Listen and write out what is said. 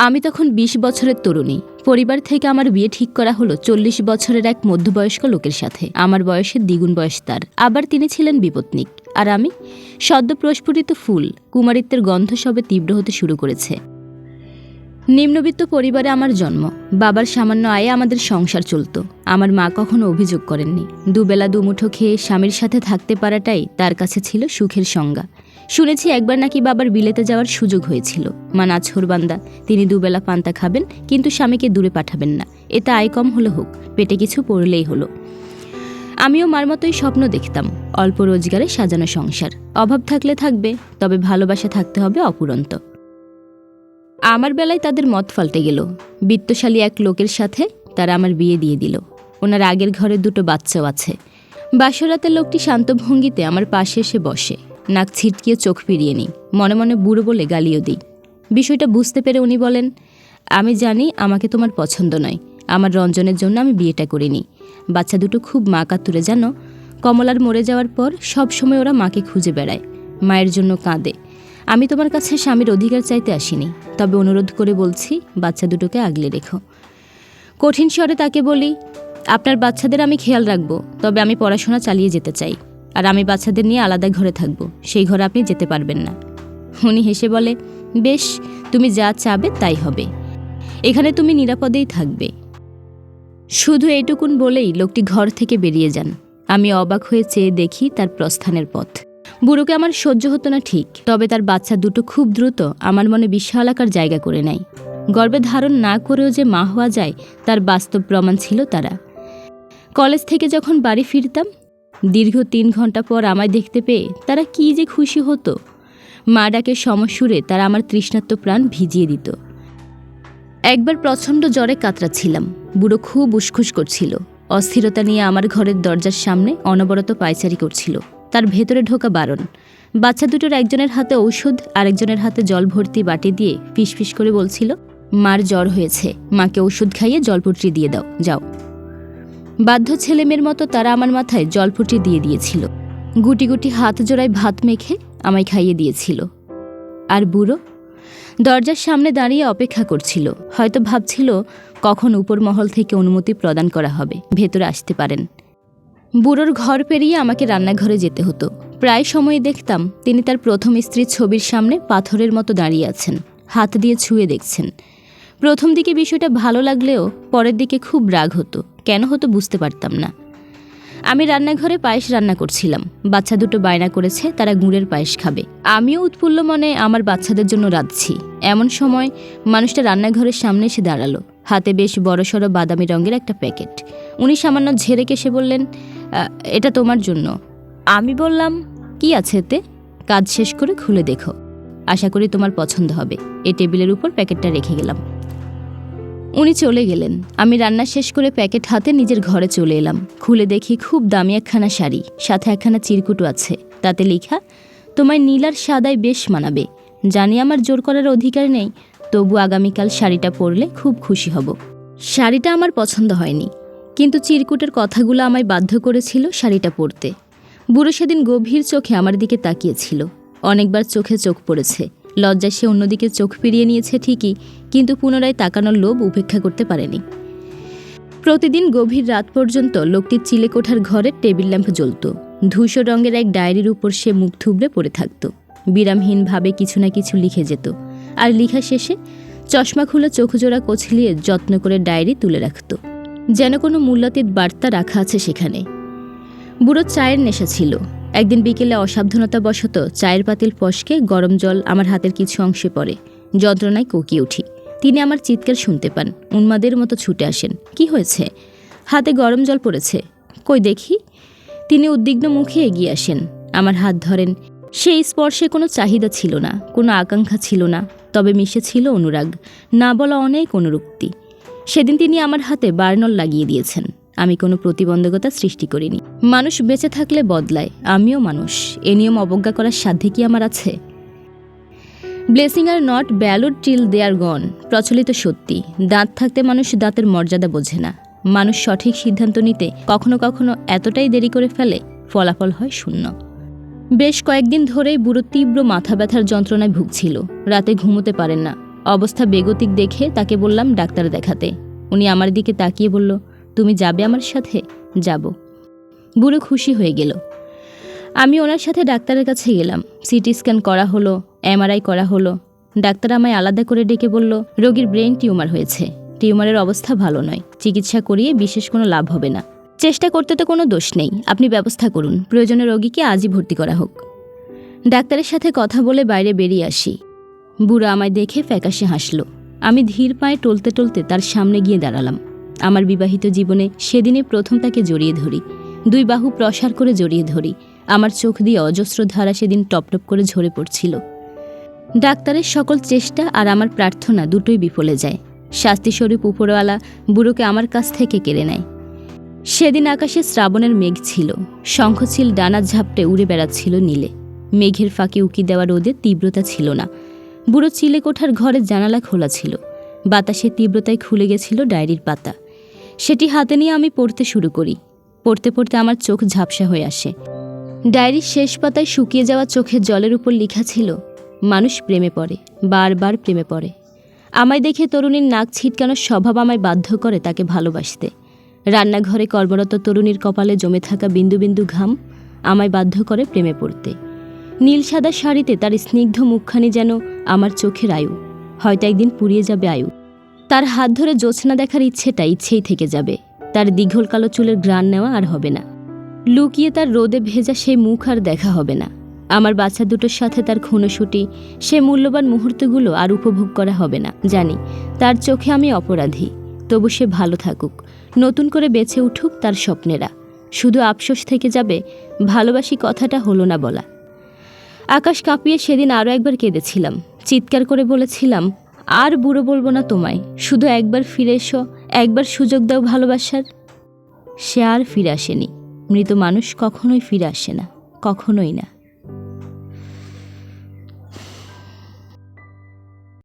আমি তখন বিশ বছরের তরুণী। পরিবার থেকে আমার বিয়ে ঠিক করা হলো চল্লিশ বছরের এক মধ্যবয়স্ক লোকের সাথে। আমার বয়সের দ্বিগুণ বয়স তার। আবার তিনি ছিলেন বিপত্নিক। আর আমি সদ্য প্রস্ফুটিত ফুল, কুমারিত্বের গন্ধ সবে তীব্র হতে শুরু করেছে। নিম্নবিত্ত পরিবারে আমার জন্ম। বাবার সামান্য আয়ে আমাদের সংসার চলত। আমার মা কখনো অভিযোগ করেননি। দুবেলা দুমুঠো খেয়ে স্বামীর সাথে থাকতে পারাটাই তার কাছে ছিল সুখের সংজ্ঞা। শুনেছি একবার নাকি বাবার বিলেতে যাওয়ার সুযোগ হয়েছিল। মা নাছরবান্দা তিনি দুবেলা পান্তা খাবেন, কিন্তু স্বামীকে দূরে পাঠাবেন না। এতে আয় কম হলে হোক, পেটে কিছু পড়লেই হলো। আমিও মার মতোই স্বপ্ন দেখতাম, অল্প রোজগারে সাজানো সংসার। অভাব থাকলে থাকবে, তবে ভালোবাসা থাকতে হবে অপুরন্ত। আমার বেলায় তাদের মত পাল্টে গেল। বিত্তশালী এক লোকের সাথে তারা আমার বিয়ে দিয়ে দিল। ওনার আগের ঘরে দুটো বাচ্চাও আছে। বাসরাতের লোকটি শান্ত ভঙ্গিতে আমার পাশে এসে বসে। নাক ছিটকিয়ে চোখ ফিরিয়ে নিই। মনে মনে বুড়ো বলে গালিও দিই। বিষয়টা বুঝতে পেরে উনি বলেন, আমি জানি আমাকে তোমার পছন্দ নয়। আমার রঞ্জনের জন্য আমি বিয়েটা করিনি। বাচ্চা দুটো খুব মা কাতুরে, জানো? কমলার মরে যাওয়ার পর সব সময় ওরা মাকে খুঁজে বেড়ায়। মায়ের জন্য কাঁদে। আমি তোমার কাছে স্বামীর অধিকার চাইতে আসিনি। তবে অনুরোধ করে বলছি, বাচ্চা দুটোকে আগলে রেখো। কঠিন স্বরে তাকে বলি, আপনার বাচ্চাদের আমি খেয়াল রাখব, তবে আমি পড়াশোনা চালিয়ে যেতে চাই। আর আমি বাচ্চাদের নিয়ে আলাদা ঘরে থাকব, সেই ঘরে আপনি যেতে পারবেন না। উনি হেসে বলে, বেশ, তুমি যা চাবে তাই হবে। এখানে তুমি নিরাপদেই থাকবে। শুধু এইটুকুন বলেই লোকটি ঘর থেকে বেরিয়ে যান। আমি অবাক হয়ে চেয়ে দেখি তার প্রস্থানের পথ। বুড়োকে আমার সহ্য হতো না ঠিক, তবে তার বাচ্চা দুটো খুব দ্রুত আমার মনে বিশালাকার জায়গা করে নেয়। গর্বে ধারণ না করেও যে মা হওয়া যায়, তার বাস্তব প্রমাণ ছিল তারা। কলেজ থেকে যখন বাড়ি ফিরতাম দীর্ঘ তিন ঘণ্টা পর আমায় দেখতে পেয়ে তারা কী যে খুশি হতো। মা ডাকে সমসুরে তারা আমার তৃষ্ণাত্ম প্রাণ ভিজিয়ে দিত। একবার প্রচণ্ড জ্বরে কাতরাচ্ছিলাম। বুড়ো খুব উসখুস করছিল। অস্থিরতা নিয়ে আমার ঘরের দরজার সামনে অনবরত পায়চারি করছিল। তার ভেতরে ঢোকা বারণ। বাচ্চা দুটোর একজনের হাতে ঔষধ, আরেকজনের হাতে জল ভর্তি বাটি দিয়ে ফিসফিস করে বলছিল, মার জ্বর হয়েছে। মাকে ওষুধ খাইয়ে জলপট্রি দিয়ে দাও, যাও। বাধ্য ছেলেমেয়ের মতো তারা আমার মাথায় জলপট্রি দিয়ে দিয়েছিল। গুটি গুটি হাত জোড়ায় ভাত মেখে আমায় খাইয়ে দিয়েছিল। আর বুড়ো দরজার সামনে দাঁড়িয়ে অপেক্ষা করছিল। হয়তো ভাবছিল, কখন উপর মহল থেকে অনুমতি প্রদান করা হবে, ভেতরে আসতে পারেন। বুড়োর ঘর পেরিয়ে আমাকে রান্নাঘরে যেতে হতো। প্রায় সময় দেখতাম তিনি তার প্রথম স্ত্রীর ছবির সামনে পাথরের মতো দাঁড়িয়ে আছেন, হাত দিয়ে ছুঁয়ে দেখছেন। প্রথম দিকে বিষয়টা ভালো লাগলেও পরের দিকে খুব রাগ হতো। কেন হতো বুঝতে পারতাম না। আমি রান্নাঘরে পায়েস রান্না করছিলাম। বাচ্চা দুটো বায়না করেছে, তারা গুড়ের পায়েস খাবে। আমিও উৎফুল্ল মনে আমার বাচ্চাদের জন্য রাঁধছি। এমন সময় মানুষটা রান্নাঘরের সামনে এসে দাঁড়াল। হাতে বেশ বড়সড় বাদামি রঙের একটা প্যাকেট। উনি সামান্য ঝেড়ে কেসে বললেন এটা তোমার জন্য। আমি বললাম, কি আছে এতে? কাজ শেষ করে খুলে দেখো। আশা করি তোমার পছন্দ হবে। এই টেবিলের উপর প্যাকেটটা রেখে গেলাম। উনি চলে গেলেন। আমি রান্না শেষ করে প্যাকেট হাতে নিজের ঘরে চলে এলাম। খুলে দেখি খুব দামি একখানা শাড়ি, সাথে একখানা চিরকুটও আছে। তাতে লেখা, তোমায় নীলার সাদায় বেশ মানাবে। জানি আমার জোর করার অধিকার নেই, তবু আগামীকাল শাড়িটা পরলে খুব খুশি হব। শাড়িটা আমার পছন্দ হয়নি, কিন্তু চিরকুটের কথাগুলো আমায় বাধ্য করেছিল শাড়িটা পরতে। বুড়ো সেদিন গভীর চোখে আমার দিকে তাকিয়েছিল। অনেকবার চোখে চোখ পড়েছে। লজ্জায় সে অন্যদিকে চোখ ফিরিয়ে নিয়েছে ঠিকই, কিন্তু পুনরায় তাকানোর লোভ উপেক্ষা করতে পারেনি। প্রতিদিন গভীর রাত পর্যন্ত লোকটির চিলেকোঠার ঘরের টেবিল ল্যাম্প জ্বলত। ধূসর রঙের এক ডায়েরির উপর সে মুখ থুবড়ে পড়ে থাকত। বিরামহীনভাবে কিছু না কিছু লিখে যেত। আর লিখা শেষে চশমা খুলে চোখজোড়া কোছলিয়ে যত্ন করে ডায়েরি তুলে রাখত। যেন কোনো মূল্যাতীত বার্তা রাখা আছে সেখানে। বুড়ো চায়ের নেশা ছিল। একদিন বিকেলে অসাবধানতাবশত চায়ের পাতিল ফসকে গরম জল আমার হাতের কিছু অংশে পড়ে। যন্ত্রণায় কোকিয়ে উঠি। তিনি আমার চিৎকার শুনতে পান। উন্মাদের মতো ছুটে আসেন। কি হয়েছে? হাতে গরম জল পড়েছে। কই দেখি? তিনি উদ্বিগ্ন মুখে এগিয়ে আসেন। আমার হাত ধরেন। সেই স্পর্শে কোনো চাহিদা ছিল না, কোনো আকাঙ্ক্ষা ছিল না, তবে মিশে ছিল অনুরাগ, না বলা অনেক অনুরক্তি। সেদিন তিনি আমার হাতে বার্নল লাগিয়ে দিয়েছেন। আমি কোনো প্রতিবন্ধকতা সৃষ্টি করিনি। মানুষ বেঁচে থাকলে বদলায়, আমিও মানুষ। এ নিয়ম অবজ্ঞা করার সাধ্যে কি আমার আছে? Blessing are not valued till they are gone, প্রচলিত সত্যি। দাঁত থাকতে মানুষ দাঁতের মর্যাদা বোঝে না। মানুষ সঠিক সিদ্ধান্ত নিতে কখনো কখনো এতটাই দেরি করে ফেলে, ফলাফল হয় শূন্য। বেশ কয়েকদিন ধরেই বুড়ো তীব্র মাথা ব্যথার যন্ত্রণায় ভুগছিল। রাতে ঘুমোতে পারেন না। অবস্থা বেগতিক দেখে তাকে বললাম ডাক্তার দেখাতে। উনি আমার দিকে তাকিয়ে বলল, তুমি যাবে আমার সাথে? যাব। বুড়ো খুশি হয়ে গেল। আমি ওনার সাথে ডাক্তারের কাছে গেলাম। সিটি স্ক্যান করা হলো, এমআরআই করা হলো। ডাক্তার আমায় আলাদা করে ডেকে বলল, রোগীর ব্রেন টিউমার হয়েছে। টিউমারের অবস্থা ভালো নয়। চিকিৎসা করিয়ে বিশেষ কোনো লাভ হবে না। চেষ্টা করতে তো কোনো দোষ নেই। আপনি ব্যবস্থা করুন। প্রয়োজনে রোগীকে আজই ভর্তি করা হোক। ডাক্তারের সাথে কথা বলে বাইরে বেরিয়ে আসি। বুড়ো আমায় দেখে ফ্যাকাশে হাসলো। আমি ধীর পায়ে টলতে টলতে তার সামনে গিয়ে দাঁড়ালাম। আমার বিবাহিত জীবনে সেদিনে প্রথম তাকে জড়িয়ে ধরি। দুই বাহু প্রসার করে জড়িয়ে ধরি। আমার চোখ দিয়ে অজস্র ধারা সেদিন টপটপ করে ঝরে পড়ছিল। ডাক্তারের সকল চেষ্টা আর আমার প্রার্থনা দুটোই বিফলে যায়। শাস্তিস্বরূপ উপরওয়ালা বুড়োকে আমার কাছ থেকে কেড়ে নেয়। সেদিন আকাশে শ্রাবণের মেঘ ছিল। শঙ্খচিল ডানা ঝাপটে উড়ে বেড়াচ্ছিল নীলে। মেঘের ফাঁকে উকি দেওয়া রোদে তীব্রতা ছিল না। বুড়ো চিলে কোঠার ঘরের জানালা খোলা ছিল। বাতাসের তীব্রতায় খুলে গেছিল ডায়েরির পাতা। সেটি হাতে নিয়ে আমি পড়তে শুরু করি। পড়তে পড়তে আমার চোখ ঝাপসা হয়ে আসে। ডায়েরির শেষ পাতায় শুকিয়ে যাওয়া চোখের জলের উপর লেখা ছিল, মানুষ প্রেমে পড়ে, বারবার প্রেমে পড়ে। আমায় দেখে তরুণীর নাক ছিটকানোর স্বভাব আমায় বাধ্য করে তাকে ভালোবাসতে। রান্নাঘরে কর্মরত তরুণীর কপালে জমে থাকা বিন্দু বিন্দু ঘাম আমায় বাধ্য করে প্রেমে পড়তে। নীল সাদা শাড়িতে তার স্নিগ্ধ মুখখানি যেন আমার চোখের আয়ু, হয়তো একদিন পুড়িয়ে যাবে আয়ু। তার হাত ধরে জোছনা দেখার ইচ্ছেটা ইচ্ছেই থেকে যাবে। তার দীঘল কালো চুলের গ্রান নেওয়া আর হবে না। লুকিয়ে তার রোদে ভেজা সেই মুখ আর দেখা হবে না। আমার বাচ্চা দুটোর সাথে তার খুনোশুটি সে মূল্যবান মুহূর্তগুলো আর উপভোগ করা হবে না। জানি, তার চোখে আমি অপরাধী। তবু সে ভালো থাকুক। নতুন করে বেঁচে উঠুক তার স্বপ্নেরা। শুধু আফসোস থেকে যাবে, ভালোবাসি কথাটা হলো না বলা। আকাশ কাঁপিয়ে সেদিন আরও একবার কেঁদেছিলাম। চিৎকার করে বলেছিলাম, আর বুড়ো বলব না তোমায়। শুধু একবার ফিরে এসো একবার সুযোগ দাও ভালোবাসার। সে আর ফিরে আসেনি। মৃত মানুষ কখনোই ফিরে আসে না, কখনোই না।